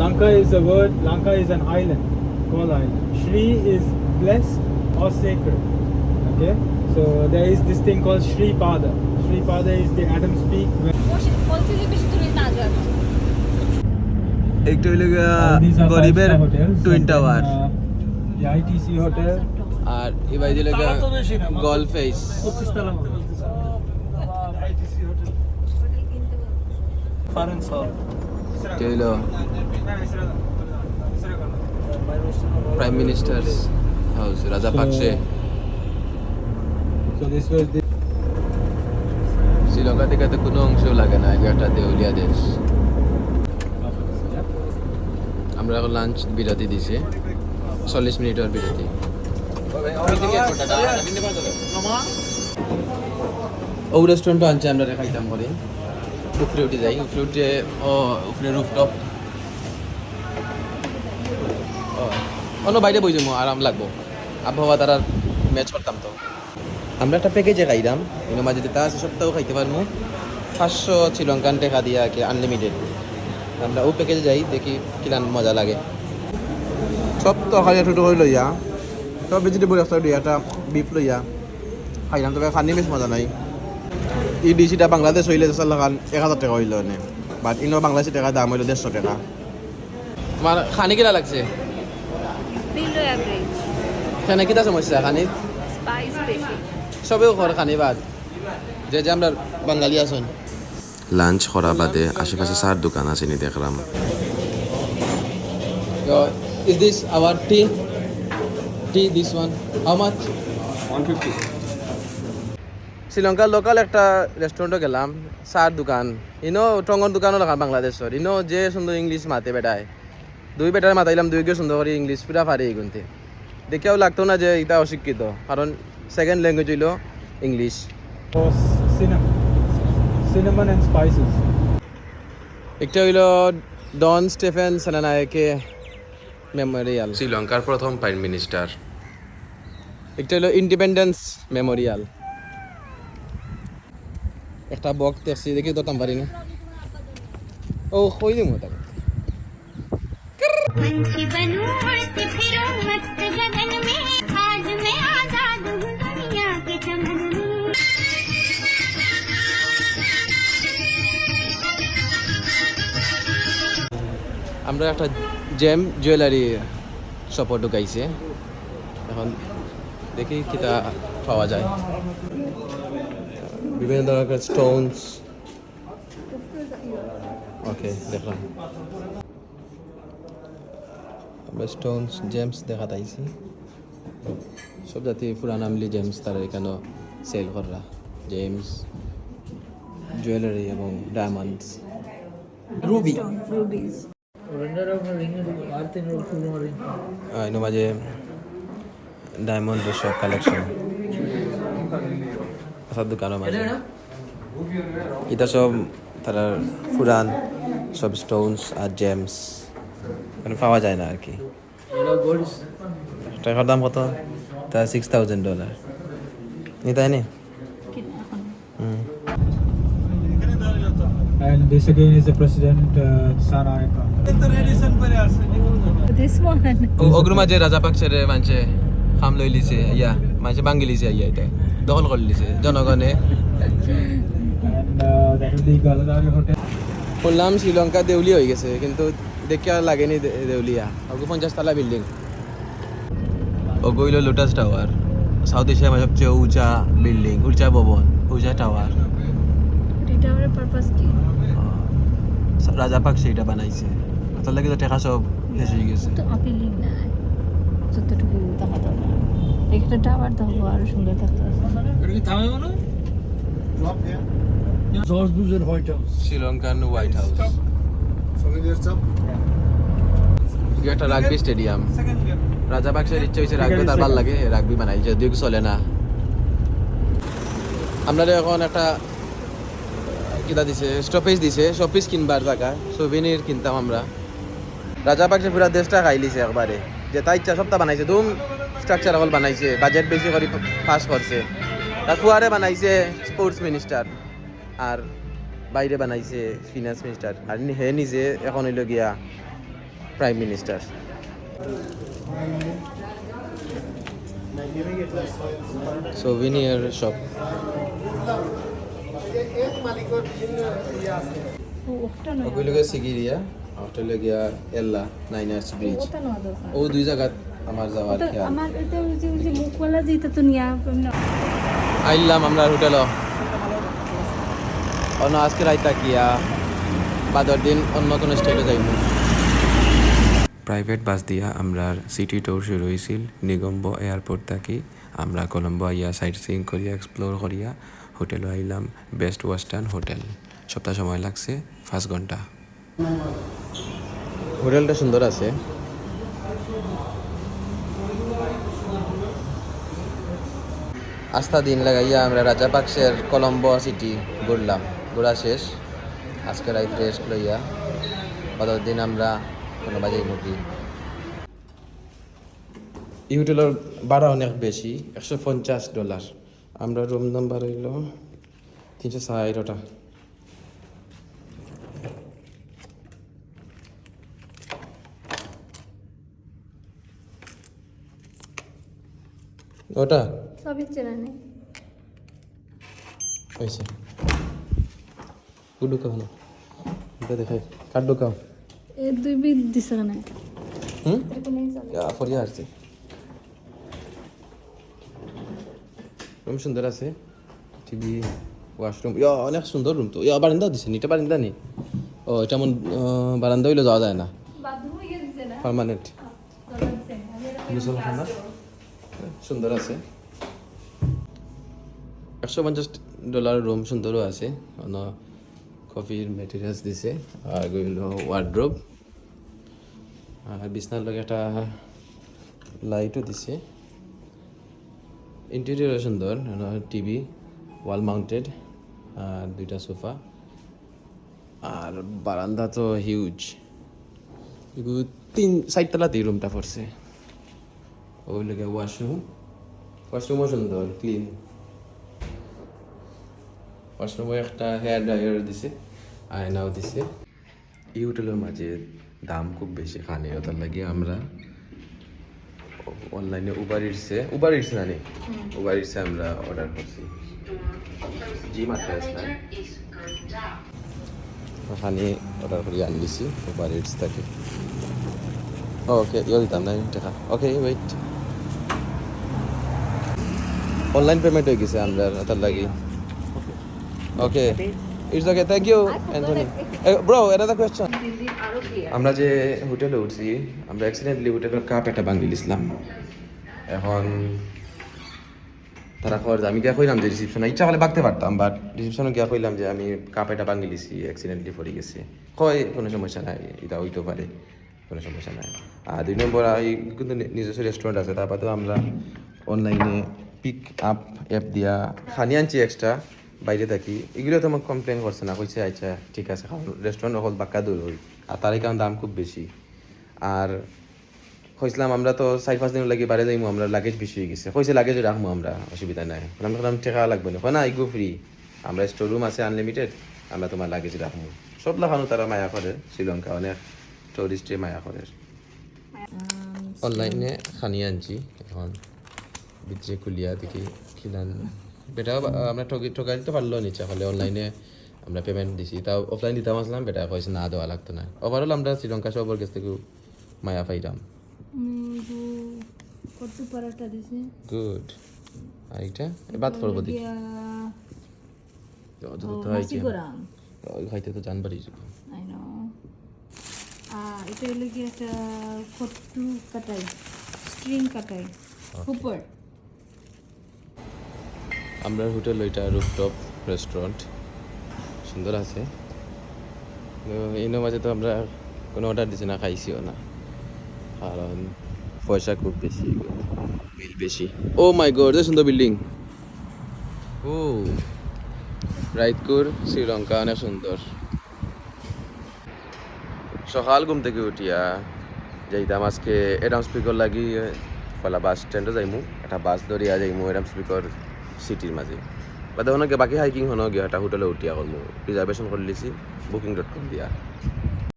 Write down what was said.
Lanka is a word, Lanka is an island, called island. Shri is blessed or sacred. Okay? So there is this thing called Shri Pada. Shri Pada is the Adam's Peak. একটা হইল গরিবের twin tower uh, The ITC hotel. আর এবার দিলে গিয়া গল face এটা হইল? Prime ministers house রাজা পাকসে So this was the Sri Lanka থেকে তো কোনো অংশ লাগে না একটা দেউলিয়া দেশ আমরা এখন লাঞ্চ বিরতি দিছি চল্লিশ মিনিটের বিরতি ও রেস্টুরেন্টও আনছে আমরা খাইতাম করে উপরে উঠে যাই, উপরে উঠে, ও, উপরে রুফটপ অন্য বাইরে বই যাব আরাম লাগবো। আবহাওয়া তারা ম্যাচ করতাম তো। আমরা একটা প্যাকেজে খাইলাম এর মাঝে যেটা আছে, সপ্তাহ খাইতে পারব পাঁচশো শ্রীলঙ্কান টেকা দিয়ে কি আনলিমিটেড আমরা ও প্যাকেজে যাই, দেখি কিলান মজা লাগে। সব তো খালি ছোটো করে লইয়া সব ভেজিটেবল একটা দিয়ে একটা বিফ লইয়া। খাইলাম, তবে খানি বেশ মজা নাই। এই ডিসিটা বাংলাদেশ হইলে খান এক হাজার টাকা হইল নে বাট ইনো বাংলাদেশি টাকা দাম হইল দেড়শো টাকা। তোমার খানি কিনা লাগছে? বিলো কিটা সমস্যা? খানি? সবেও ঘর খানি বাদ। যে যে আমরা বাঙালি আছেন। লাঞ্চ করা বাদে আশেপাশে চার দোকান আছে নি দেখলাম। Is this our T T this one how much শ্রীলঙ্কার লোকাল একটা রেস্টুরেন্টও গেলাম চার দোকান। ইনো টঙ্গর দোকানও লাগাম বাংলাদেশের ইনো যে সুন্দর ইংলিশ মাতে বেটায় দুই বেটার মাতাইলাম দুই গে সুন্দর করে ইংলিশ পুরা পারে এগুনতে দেখেও লাগতো না যে এটা অশিক্ষিত কারণ সেকেন্ড ল্যাঙ্গুয়েজ হইল ইংলিশ. একটা হইল ডন স্টেফেন সেনানায়কে মেমোরিয়াল শ্রীলঙ্কার প্রথম প্রাইম মিনিস্টার একটা হইল ইন্ডিপেন্ডেন্স মেমোরিয়াল একটা বক দেখছি দেখি তো পারি না ও হই দিব তাকে? আমরা একটা জেম জুয়েলারি শপ ঢুকাইছে। এখন দেখি কিতা পাওয়া যায়। বিভিন্ন ধরনের স্টোনস ওকে দেখলাম আমরা স্টোনস জেমস দেখা পাইছি সব জাতি পুরান আমলি জেমস তারা এখানে সেল করা জেমস জুয়েলারি এবং ডায়মন্ডস রুবি রুবিস মাঝে ডায়মন্ডের সব কালেকশন সব দোকানের মাঝে। এটা সব তারা পুরান সব স্টোনস আর জেমস মানে পাওয়া যায় না আর কি টাকার দাম কত? তা সিক্স থাউজেন্ড ডলার নি তাই নি? হুম। And this again is the president uh, Sarayaka. This one ওগুলো মাঝে রাজা পাকসের মানছে খাম লই লিছে ইয়া মানছে বাঙ্গি লিছে ইয়া এটা দখল করে লিছে জনগণে. শুনলাম শ্রীলঙ্কা দেউলি হয়ে গেছে কিন্তু দেখে আর লাগেনি দেউলিয়া। ওগো পঞ্চাশ তলা বিল্ডিং। ওগো হইল লোটাস টাওয়ার সাউথ এশিয়ার সবচেয়ে উঁচা বিল্ডিং উঁচা ভবন উঁচা টাওয়ার রাজা পাক সেইটা বানাইছে। তার লাগে টেকা সব শেষ হয়ে গেছে। যতটুকু দেখা দরকার একটা টাওয়ার তো আরও সুন্দর থাকতো George Bush's White House. Sri Lankan White House একটা রাগবি স্টেডিয়াম রাজা ইচ্ছা হয়েছে রাগবি তার ভালো লাগে রাগবি বানাই যদিও কি চলে না। আমরা এখন একটা কিতা দিছে স্টপেজ দিছে শপিস কিনবার জায়গা সোভিনির কিনতাম আমরা। রাজা পাকসে পুরা দেশটা খাই লিছে একবারে। যে তাই ইচ্ছা সবটা বানাইছে ধুম স্ট্রাকচার হল বানাইছে বাজেট বেশি করে পাস করছে। ফুয়ারে বানাইছে স্পোর্টস মিনিস্টার আর বাইরে বানাইছে ফিনান্স মিনিস্টার আর নি- হে নিজে এখন হইল গিয়া প্রাইম মিনিস্টার সোভিনিয়ার শপ ও ওটা নয়। সিগিরিয়া ওটা গিয়া এল্লা নাইনার্স ব্রিজ ও দুই জায়গা আমার যাওয়ার খেয়াল। আমার এটা ওই যে ওই যে মুখওয়ালা যেটা তো নিয়া আইলাম আমরা হোটেল। অন্য আজকে রাইতা কিয়া বাদর দিন অন্য কোনো স্টেটে যাইব। প্রাইভেট বাস দিয়া আমরা সিটি ট্যুর শুরু হয়েছিল নিগম্ব এয়ারপোর্ট থাকি। আমরা কলম্বো আইয়া সাইট সিং করিয়া এক্সপ্লোর করিয়া হোটেলে আইলাম। Best Western hotel. সপ্তাহ সময় লাগছে পাঁচ ঘণ্টা। হোটেলটা সুন্দর আছে। আস্থা দিন লাগাইয়া আমরা রাজা রাজাপাকসের কলম্বো সিটি ঘুরলাম। ঘোরা শেষ। আজকে রাইত রেস্ট লইয়া দিন আমরা কোনো বাজে মুখি এই হোটেলের ভাড়া অনেক বেশি, একশো পঞ্চাশ ডলার। আমরা রুম নাম্বার হইল তিনশো ষাটটা ওটা? সবই চেনা নেই। হয়েছে। ও ঢুকাও না এটা দেখাই কার ঢুকাও এ দুই বিট দিছে না। হুম? এরকম নেই চলে ফরিয়া আসছে। রুম সুন্দর আছে। টিভি ওয়াশরুম ইয়া অনেক সুন্দর রুম তো। ইয়া বারান্দা দিছে এটা বারান্দা নি? ও এটা মন বারান্দা হইলে যাওয়া যায় না। পার্মানেন্ট মুসলখানা সুন্দর আছে। পঞ্চাশ ডলার রুম সুন্দরও আছে। কফির মেটেরিয়ালস দিছে, আর হইল ওয়ার্ড্রোব আর বিছনার লগে একটা লাইটও দিছে। ইন্টেরিয়র সুন্দর টিভি ওয়াল মাউন্টেড আর দুইটা সোফা আর বারান্দা তো হিউজ এগুলো তিন সাইডতলাতেই রুমটা পড়ছে। ওই লাগে ওয়াশরুম ওয়াশরুমও সুন্দর ক্লিন ওয়াশরুমে একটা হেয়ার ড্রায়ার দিছে আয়নাও দিছে। এই হোটেলের মাঝে দাম খুব বেশি খানে ওটার লাগে আমরা অনলাইনে উবার ইটসে উবার ইটস না উবার ইটসে আমরা অর্ডার করছি। জি মাত্রা না? ওখানে অর্ডার করে আনি দিছি উবার ইটস থেকে ওকে ইয়ে দিতাম না টাকা। ওকে ওয়েট অনলাইন পেমেন্ট হয়ে গেছে আমরা তার লাগি okay it's okay thank you Anthony bro এটা কোয়েশ্চন আমরা যে হোটেলে উঠছি আমরা অ্যাক্সিডেন্টলি হোটেলের কাপ একটা ভাঙি দিয়েছিলাম এখন তারা খবর আমি গিয়া কইলাম যে রিসিপশনে ইচ্ছা হলে বাগতে পারতাম বাট রিসিপশনে গিয়া কইলাম যে আমি কাপ এটা ভাঙি দিছি অ্যাক্সিডেন্টলি পড়ে গেছে। কয় কোনো সমস্যা নাই এটা হইতে পারে কোনো সমস্যা নাই। আর দুই নম্বর এই কিন্তু নিজস্ব রেস্টুরেন্ট আছে তারপর তো আমরা অনলাইনে পিক আপ অ্যাপ দিয়া খানি আনছি এক্সট্রা বাইরে থাকি এগুলো তো আমার কমপ্লেন করছে না কইছে আচ্ছা ঠিক আছে কারণ রেস্টুরেন্ট হল বাক্কা দূর হই। আর তারই কারণ দাম খুব বেশি। আর কইছিলাম আমরা তো চার পাঁচ দিন লাগি বাইরে যাইমু আমরা লাগেজ বেশি হয়ে গেছে। কইছে লাগেজ রাখব আমরা অসুবিধা নাই। আমরা বললাম টাকা লাগবে না। কয় না ইগো ফ্রি আমরা স্টোর রুম আছে আনলিমিটেড আমরা তোমার লাগেজ রাখব সব লাগানো তারা মায়া করে শ্রীলঙ্কা অনেক টুরিস্টে মায়া করে। অনলাইনে খানি আনছি এখন ভিতরে খুলিয়া দেখি খিলান বেটাও বা- আমরা ঠকি ঠকাই দিতে পারল নিচে হলে অনলাইনে আমরা পেমেন্ট দিছি। তাও অফলাইন দিতাম আসলাম বেটা কইছে না দেওয়া লাগতো না। ওভারঅল আমরা শ্রীলঙ্কা সবার কাছ থেকে মায়া পাইলাম গুড আর এটা বাদ পড়ব দেখি যত ও তো তো জানবারই এটা হলো কি একটা কট্টু কাটাই স্ট্রিং কাটাই হুপার। আমরা হোটেল ওইটা রুফটপ রেস্টুরেন্ট। সুন্দর আছে। এর মাঝে তো আমরা কোনো অর্ডার দিছি না, খাইছিও না। কারণ পয়সা খুব বেশি, বিল বেশি। ও মাই গড, যে সুন্দর বিল্ডিং। ও রাইতকুর শ্রীলঙ্কা, অনেক সুন্দর। সকাল ঘুম থেকে উঠিয়া যাইতাম আজকে এডাম স্পিকর লাগি পলা বাস স্ট্যান্ডে যাইমু। একটা বাস ধরিয়া যাইমু এডাম স্পিকর সিটির মাঝে। বাদে অনেকে বাকি হাইকিং হন একটা হোটেলে উঠিয়া করমু রিজার্ভেশন করে লিছি বুকিং ডট কম দিয়া।